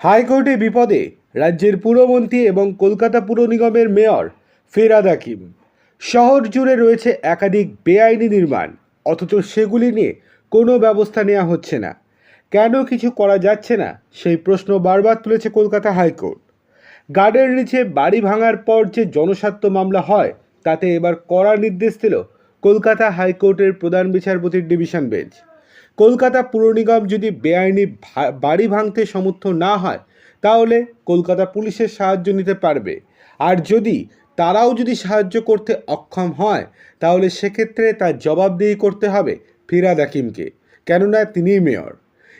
হাইকোর্টে বিপদে রাজ্যের পুরমন্ত্রী এবং কলকাতা পুর নিগমের মেয়র ফেরাদ হাকিম। শহর জুড়ে রয়েছে একাধিক বেআইনি নির্মাণ, অথচ সেগুলি নিয়ে কোনো ব্যবস্থা নেওয়া হচ্ছে না। কেন কিছু করা যাচ্ছে না? সেই প্রশ্ন বারবার তুলেছে কলকাতা হাইকোর্ট। গার্ডের নিচে বাড়ি ভাঙার পর যে জনস্বার্থ মামলা হয়, তাতে এবার কড়া নির্দেশ দিল কলকাতা হাইকোর্টের প্রধান বিচারপতির ডিভিশন বেঞ্চ। কলকাতা পুর নিগম যদি বেআইনি বাড়ি ভাঙতে সমর্থ না হয়, তাহলে কলকাতা পুলিশের সাহায্য নিতে পারবে। আর যদি তারাও যদি সাহায্য করতে অক্ষম হয়, তাহলে সেক্ষেত্রে তার জবাবদিহি করতে হবে ফিরাদ হাকিমকে, কেননা তিনিই মেয়র।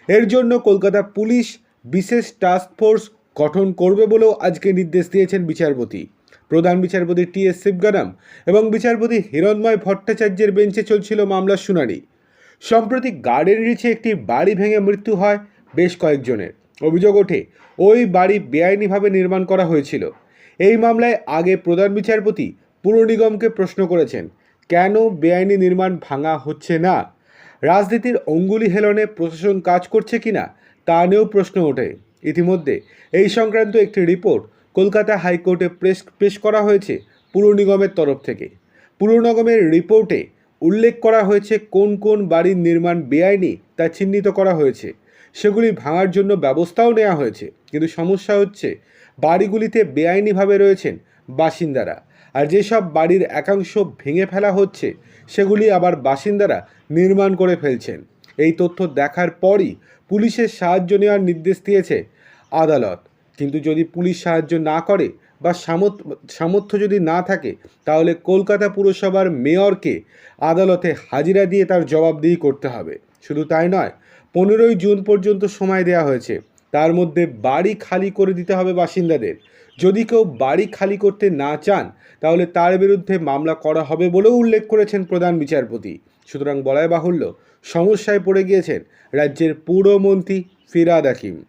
এর জন্য কলকাতা পুলিশ বিশেষ টাস্ক ফোর্স গঠন করবে বলেও আজকে নির্দেশ দিয়েছেন বিচারপতি। প্রধান বিচারপতি টি এস শিবগানাম এবং বিচারপতি হিরণময় ভট্টাচার্যের বেঞ্চে চলছিল মামলার শুনানি। সম্প্রতি গার্ডেন রিচে একটি বাড়ি ভেঙে মৃত্যু হয় বেশ কয়েকজনের। অভিযোগ ওঠে, ওই বাড়ি বেআইনিভাবে নির্মাণ করা হয়েছিল। এই মামলায় আগে প্রধান বিচারপতি পুর নিগমকে প্রশ্ন করেছেন, কেন বেআইনি নির্মাণ ভাঙা হচ্ছে না? রাজনীতির অঙ্গুলি হেলনে প্রশাসন কাজ করছে কিনা তা নিয়েও প্রশ্ন ওঠে। ইতিমধ্যে এই সংক্রান্ত একটি রিপোর্ট কলকাতা হাইকোর্টে প্রেস পেশ করা হয়েছে পুর নিগমের তরফ থেকে। পুর নিগমের রিপোর্টে উল্লেখ করা হয়েছে কোন কোন বাড়ির নির্মাণ বেআইনি তা চিহ্নিত করা হয়েছে। সেগুলি ভাঙার জন্য ব্যবস্থাও নেওয়া হয়েছে। কিন্তু সমস্যা হচ্ছে, বাড়িগুলিতে বেআইনিভাবে রয়েছেন বাসিন্দারা। আর যেসব বাড়ির একাংশ ভেঙে ফেলা হচ্ছে, সেগুলি আবার বাসিন্দারা নির্মাণ করে ফেলছেন। এই তথ্য দেখার পরই পুলিশের সাহায্য নেওয়ার নির্দেশ দিয়েছে আদালত। কিন্তু যদি পুলিশ সাহায্য না করে বা সামর্থ্য যদি না থাকে, তাহলে কলকাতা পুরসভার মেয়রকে আদালতে হাজিরা দিয়ে তার জবাবদিহি করতে হবে। শুধু তাই নয়, পনেরোই জুন পর্যন্ত সময় দেওয়া হয়েছে। তার মধ্যে বাড়ি খালি করে দিতে হবে বাসিন্দাদের। যদি কেউ বাড়ি খালি করতে না চান, তাহলে তার বিরুদ্ধে মামলা করা হবে বলেও উল্লেখ করেছেন প্রধান বিচারপতি। সুতরাং বলাই বাহুল্য, সমস্যায় পড়ে গিয়েছেন রাজ্যের পুরমন্ত্রী ফিরাদ হাকিম।